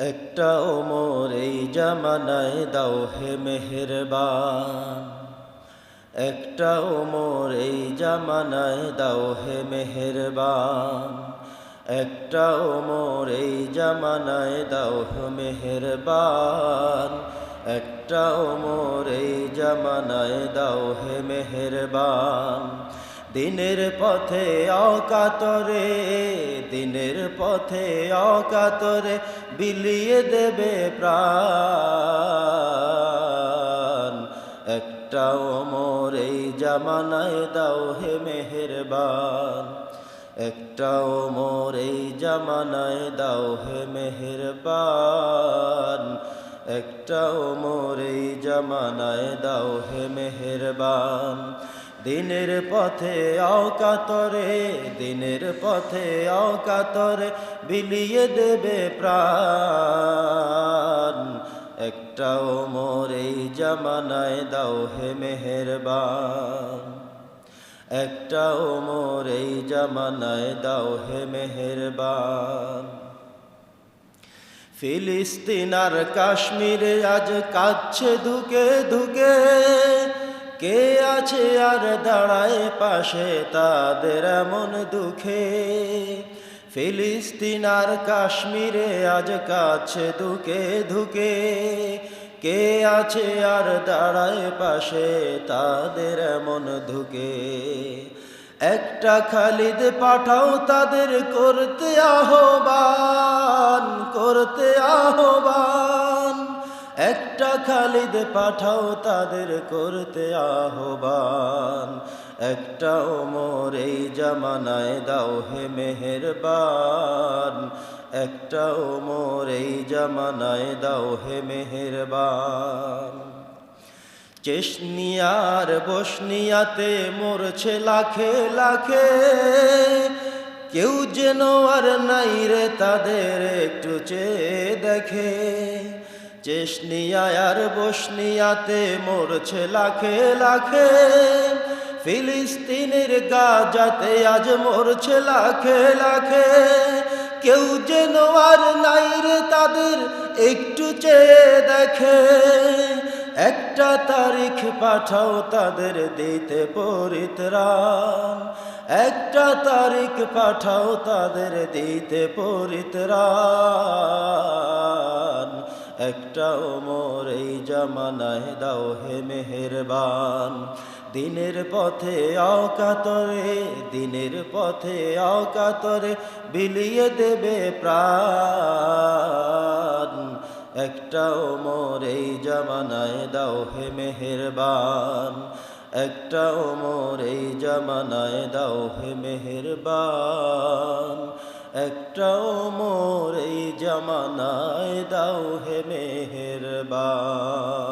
একটা ওমর এই জামানায় দাও হে মেহেরবান। একটা ওমর এই জামানায় দাও হে মেহেরবান। একটা ওমর এই জামানায় দাও হে মেহেরবান। একটা ওমর এই জামানায় দাও হে মেহেরবান। দিনের পথে অকাতরে, দিনের পথে অকাতরে বিলিয়ে দেবে প্রাণ। একটা ওমর এই জামানায় দাও হে মেহেরবান। একটা ওমর এই জামানায় দাও হে মেহেরবান। একটা ওমর এই জামানায় দাও হে মেহেরবান। দিনের পথে অকাতরে, দিনের পথে অকাতরে বিলিয়ে দেবে প্রাণ। একটা ওমর এই জামানায় দাও হে মেহেরবান। একটা ওমর এই জামানায় দাও হে মেহেরবান। ফিলিস্তিন আর কাশ্মীরে আজ কাচ্ছে ধুকে ধুকে। কে আছে আর দাঁড়ায় পাশে তাদের এমন দুঃখে। ফিলিস্তিন আর কাশ্মীরে আজ কাছে ধুকে ধুকে। কে আছে আর দাঁড়ায় পাশে তাদের এমন ধুকে। একটা খালিদ পাঠাও তাদের করতে আহ্বান করতে আহ্বান। খালিদ পাঠাও তাদের করতে আহ্বান। একটা ওমর এই জামানায় দাও হে মেহেরবান। একটা ওমর এই জামানায় দাও হে মেহেরবান। চেশনিয়ার বসনিয়াতে মরছে লাখে লাখে। কেউ যেন আর নাই রে তাদের একটু চেয়ে দেখে। চেশনিয়ার বসনিয়াতে মরছে লাখে লাখে। ফিলিস্তিনের গাজাতে আজ মরছে লাখে লাখে। কেউ যেন আর নাই রে তাদের একটু চেয়ে দেখে। একটা তারিখ পাঠাও তাদের দিতে পরিত্রাণ। একটা তারিখ পাঠাও তাদের দিতে পরিত্রাণ। একটা ওমর এই জামানায় দাও হে মেহেরবান। দিনের পথে অকাতরে দিনের পথে অকাতরে বিলিয়ে দেবে প্রাণ। একটা ওমর এই জামানায় দাও হে মেহেরবান। একটা ওমর এই জামানায় দাও হে মেহেরবান। একটা মোর এই জামানায় দাও হে মেহেরবান।